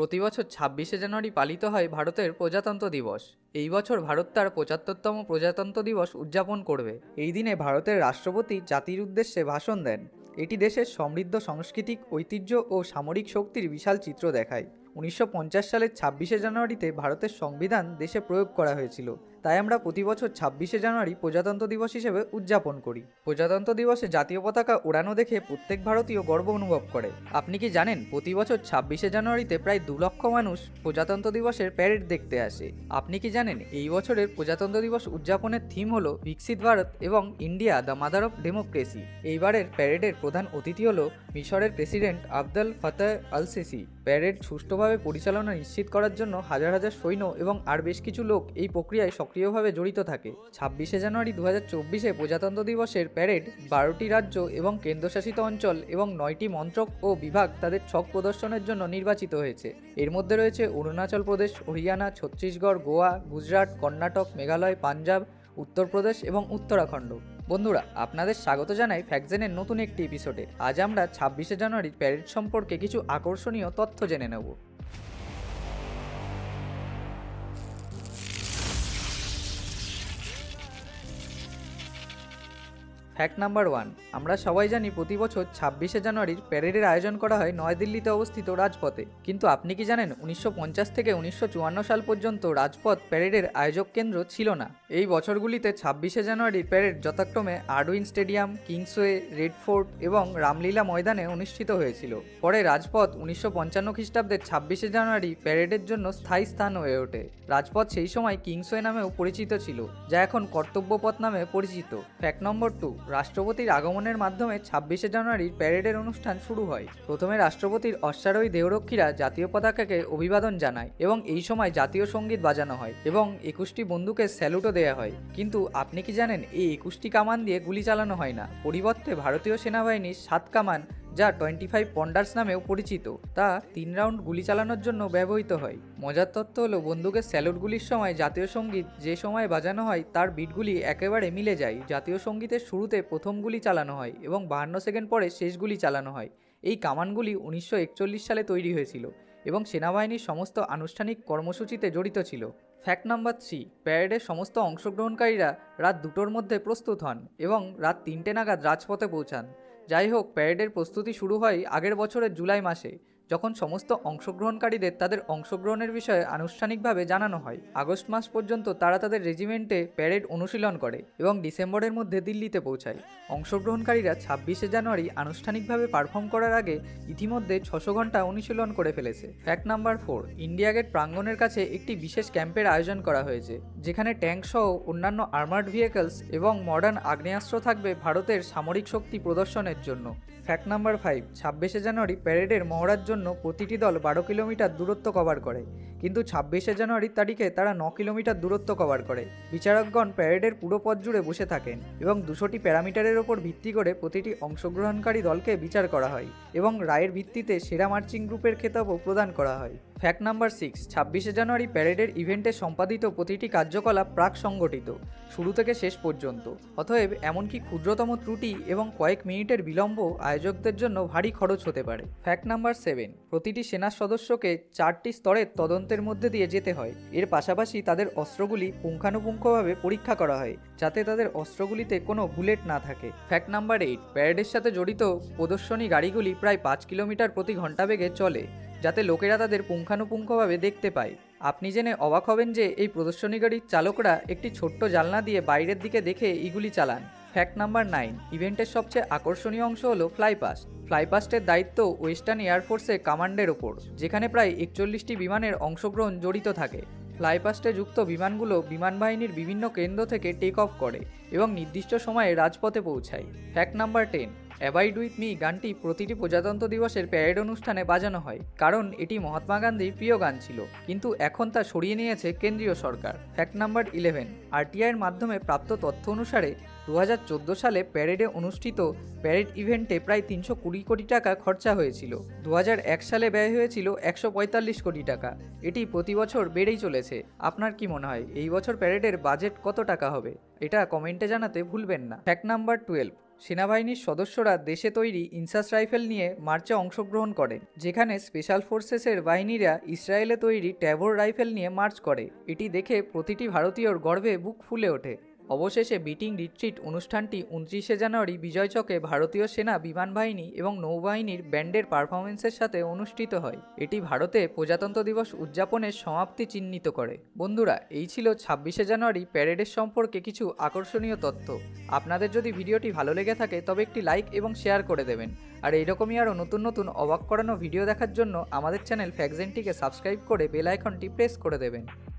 প্রতি বছর ছাব্বিশে জানুয়ারি পালিত হয় ভারতের প্রজাতন্ত্র দিবস। এই বছর ভারত তার পঁচাত্তরতম প্রজাতন্ত্র দিবস উদযাপন করবে। এই দিনে ভারতের রাষ্ট্রপতি জাতির উদ্দেশ্যে ভাষণ দেন। এটি দেশের সমৃদ্ধ সাংস্কৃতিক ঐতিহ্য ও সামরিক শক্তির বিশাল চিত্র দেখায়। উনিশশো পঞ্চাশ সালের ছাব্বিশে জানুয়ারিতে ভারতের সংবিধান দেশে প্রয়োগ করা হয়েছিল। তাই আমরা প্রতি বছর ছাব্বিশে জানুয়ারি প্রজাতন্ত্র দিবস হিসেবে উদযাপন করি। প্রজাতন্ত্র দিবসে জাতীয় পতাকা উড়ানো দেখে প্রত্যেক ভারতীয় গর্ব অনুভব করে। আপনি কি জানেন, প্রতি বছর ছাব্বিশে জানুয়ারিতে প্রায় দু লক্ষ মানুষ প্রজাতন্ত্র দিবসের প্যারেড দেখতে আসে। আপনি কি জানেন, এই বছরের প্রজাতন্ত্র দিবস উদযাপনের থিম হল বিকশিত ভারত এবং India the mother of democracy. এইবারের প্যারেডের প্রধান অতিথি হলো মিশরের president Abdel Fattah el Sisi parade সুষ্ঠুভাবে পরিচালনা নিশ্চিত করার জন্য হাজার হাজার সৈন্য এবং আর বেশ কিছু লোক এই প্রক্রিয়ায় সক্রিয়ভাবে জড়িত থাকে। ছাব্বিশে জানুয়ারি দু হাজার চব্বিশে প্রজাতন্ত্র দিবসের প্যারেড, বারোটি রাজ্য এবং কেন্দ্রশাসিত অঞ্চল এবং নয়টি মন্ত্রক ও বিভাগ তাদের ছক প্রদর্শনের জন্য নির্বাচিত হয়েছে। এর মধ্যে রয়েছে অরুণাচল প্রদেশ, হরিয়ানা, ছত্তিশগড়, গোয়া, গুজরাট, কর্ণাটক, মেঘালয়, পাঞ্জাব, উত্তরপ্রদেশ এবং উত্তরাখণ্ড। বন্ধুরা, আপনাদের স্বাগত জানাই ফ্যাকজেনের নতুন একটি এপিসোডে। আজ আমরা ছাব্বিশে জানুয়ারির প্যারেড সম্পর্কে কিছু আকর্ষণীয় তথ্য জেনে নেব। Fact number one. আমরা সবাই জানি প্রতি বছর ছাব্বিশে জানুয়ারির প্যারেডের আয়োজন করা হয় নয়াদিল্লিতে অবস্থিত রাজপথে। কিন্তু আপনি কি জানেন উনিশশো পঞ্চাশ থেকে উনিশশো চুয়ান্ন সাল পর্যন্ত রাজপথ প্যারেডের আয়োজক কেন্দ্র ছিল না? এই বছরগুলিতে ছাব্বিশে জানুয়ারির প্যারেড যথাক্রমে Irwin stadium, Kingsway, Red Fort এবং রামলীলা ময়দানে অনুষ্ঠিত হয়েছিল। পরে রাজপথ উনিশশো পঞ্চান্ন খ্রিস্টাব্দের ছাব্বিশে জানুয়ারি প্যারেডের জন্য স্থায়ী স্থান হয়ে ওঠে। রাজপথ সেই সময় কিংসওয়ে নামেও পরিচিত ছিল, যা এখন কর্তব্যপথ নামে পরিচিত। ফ্যাক্ট নম্বর টু রাষ্ট্রপতির আগমনের মাধ্যমে ছাব্বিশে জানুয়ারির প্যারেডের অনুষ্ঠান শুরু হয়। প্রথমে রাষ্ট্রপতির অশ্বারোহী দেহরক্ষীরা জাতীয় পতাকাকে অভিবাদন জানায় এবং এই সময় জাতীয় সংগীত বাজানো হয় এবং একুশটি বন্দুকের স্যালুটও দেওয়া হয়। কিন্তু আপনি কি জানেন, এই একুশটি কামান দিয়ে গুলি চালানো হয় না? পরিবর্তে ভারতীয় সেনাবাহিনীর সাত কামান যা টোয়েন্টি ফাইভ পন্ডার্স নামেও পরিচিত। তা তিন রাউন্ড গুলি চালানোর জন্য ব্যবহৃত হয়। মজার তথ্য হলো, বন্দুকের স্যালুটগুলির সময় জাতীয় সংগীত যে সময় বাজানো হয়, তার বিটগুলি একেবারে মিলে যায়। জাতীয় সঙ্গীতের শুরুতে প্রথম গুলি চালানো হয় এবং বাহান্ন সেকেন্ড পরে শেষ গুলি চালানো হয়। এই কামানগুলি উনিশশো একচল্লিশ সালে তৈরি হয়েছিল এবং সেনাবাহিনীর সমস্ত আনুষ্ঠানিক কর্মসূচিতে জড়িত ছিল। ফ্যাক্ট নাম্বার থ্রি প্যারেডের সমস্ত অংশগ্রহণকারীরা রাত দুটোর মধ্যে প্রস্তুত হন এবং রাত তিনটে নাগাদ রাজপথে পৌঁছান। যাই হোক প্যারেডের প্রস্তুতি শুরু হয় আগের বছরের জুলাই মাসে। যখন সমস্ত অংশগ্রহণকারীদের তাদের অংশগ্রহণের বিষয়ে আনুষ্ঠানিকভাবে জানানো হয়, আগস্ট মাস পর্যন্ত তারা তাদের রেজিমেন্টে প্যারেড অনুশীলন করে এবং ডিসেম্বরের মধ্যে দিল্লিতে পৌঁছায়। অংশগ্রহণকারীরা ছাব্বিশে জানুয়ারি আনুষ্ঠানিকভাবে পারফর্ম করার আগে ইতিমধ্যে ছশো ঘণ্টা অনুশীলন করে ফেলেছে। Fact number four, India Gate প্রাঙ্গণের কাছে একটি বিশেষ ক্যাম্পের আয়োজন করা হয়েছে, যেখানে ট্যাঙ্ক সহ অন্যান্য আর্মার্ড ভেহিকলস এবং মডার্ন আগ্নেয়াস্ত্র থাকবে ভারতের সামরিক শক্তি প্রদর্শনের জন্য। ফ্যাক্ট নাম্বার ফাইভ, ছাব্বিশে জানুয়ারি প্যারেডের মহড়ার জন্য প্রতিটি দল বারো কিলোমিটার দূরত্ব কভার করে। কিন্তু ছাব্বিশে জানুয়ারির তারিখে তারা ন কিলোমিটার দূরত্ব কভার করে। বিচারকগণ প্যারেডের পুরো পথ জুড়ে বসে থাকেন এবং দুশোটি প্যারামিটারের ওপর ভিত্তি করে প্রতিটি অংশগ্রহণকারী দলকে বিচার করা হয় এবং রায়ের ভিত্তিতে সেরা মার্চিং গ্রুপের খেতাবও প্রদান করা হয়। ফ্যাক্ট নাম্বার সিক্স ছাব্বিশে জানুয়ারি প্যারেডের ইভেন্টে সম্পাদিত প্রতিটি কার্যকলাপ প্রাক সংগঠিত, শুরু থেকে শেষ পর্যন্ত। অতএব এমনকি ক্ষুদ্রতম ত্রুটি এবং কয়েক মিনিটের বিলম্ব আয়োজকদের জন্য ভারী খরচ হতে পারে। ফ্যাক্ট নাম্বার সেভেন প্রতিটি সেনা সদস্যকে চারটি স্তরের তদন্তের মধ্যে দিয়ে যেতে হয়। এর পাশাপাশি তাদের অস্ত্রগুলি পুঙ্খানুপুঙ্খভাবে পরীক্ষা করা হয়, যাতে তাদের অস্ত্রগুলিতে কোনো বুলেট না থাকে। ফ্যাক্ট নাম্বার এইট প্যারেডের সাথে জড়িত প্রদর্শনী গাড়িগুলি প্রায় পাঁচ কিলোমিটার প্রতি ঘণ্টা বেগে চলে। যাতে লোকেরা তাদের পুঙ্খানুপুঙ্খভাবে দেখতে পায়। আপনি জেনে অবাক হবেন যে এই প্রদর্শনী গাড়ির চালকরা একটি ছোট্ট জালনা দিয়ে বাইরের দিকে দেখে এগুলি চালান। ফ্যাক্ট নাম্বার নাইন, ইভেন্টের সবচেয়ে আকর্ষণীয় অংশ হলো ফ্লাইপাস্ট। ফ্লাইপাস্টের দায়িত্ব ওয়েস্টার্ন এয়ারফোর্সের কমান্ডের ওপর, যেখানে প্রায় একচল্লিশটি বিমানের অংশগ্রহণ জড়িত থাকে। ফ্লাইপাস্টে যুক্ত বিমানগুলো বিমান বাহিনীর বিভিন্ন কেন্দ্র থেকে টেক অফ করে এবং নির্দিষ্ট সময়ে রাজপথে পৌঁছায়। Fact number ten abide with me গানটি প্রতিটি প্রজাতন্ত্র দিবসের প্যারেড অনুষ্ঠানে বাজানো হয়, কারণ এটি মহাত্মা গান্ধীর প্রিয় গান ছিল। কিন্তু এখন তা সরিয়ে নিয়েছে কেন্দ্রীয় সরকার। ফ্যাক্ট নাম্বার ইলেভেন আরটিআইয়ের মাধ্যমে প্রাপ্ত তথ্য অনুসারে দু হাজার চোদ্দ সালে প্যারেডে অনুষ্ঠিত প্যারেড ইভেন্টে প্রায় তিনশো কুড়ি কোটি টাকা খরচা হয়েছিল। দু হাজার এক সালে ব্যয় হয়েছিল একশো পঁয়তাল্লিশ কোটি টাকা। এটি প্রতি বছর বেড়েই চলেছে। আপনার কি মনে হয়, এই বছর প্যারেডের বাজেট কত টাকা হবে? এটা কমেন্টে জানাতে ভুলবেন না। Fact number twelve. সেনাবাহিনীর সদস্যরা দেশে তৈরি ইনসাস রাইফেল নিয়ে মার্চে অংশগ্রহণ করেন, যেখানে স্পেশাল ফোর্সেসের বাহিনীরা ইসরায়েলে তৈরি ট্যাভোর রাইফেল নিয়ে মার্চ করে। এটি দেখে প্রতিটি ভারতীয়র গর্বে বুক ফুলে ওঠে। অবশেষে বিটিং রিট্রিট অনুষ্ঠানটি উনত্রিশে জানুয়ারি বিজয়চকে ভারতীয় সেনা বিমান বাহিনী এবং নৌবাহিনীর ব্যান্ডের পারফরমেন্সের সাথে অনুষ্ঠিত হয়। এটি ভারতে প্রজাতন্ত্র দিবস উদযাপনের সমাপ্তি চিহ্নিত করে। বন্ধুরা, এই ছিল ছাব্বিশে জানুয়ারি প্যারেডের সম্পর্কে কিছু আকর্ষণীয় তথ্য। আপনাদের যদি ভিডিওটি ভালো লেগে থাকে, তবে একটি লাইক এবং শেয়ার করে দেবেন। আর এইরকমই আরও নতুন নতুন অবাক করানো ভিডিও দেখার জন্য আমাদের চ্যানেল ফ্যাকজেনটিকে সাবস্ক্রাইব করে বেল আইকনটি প্রেস করে দেবেন।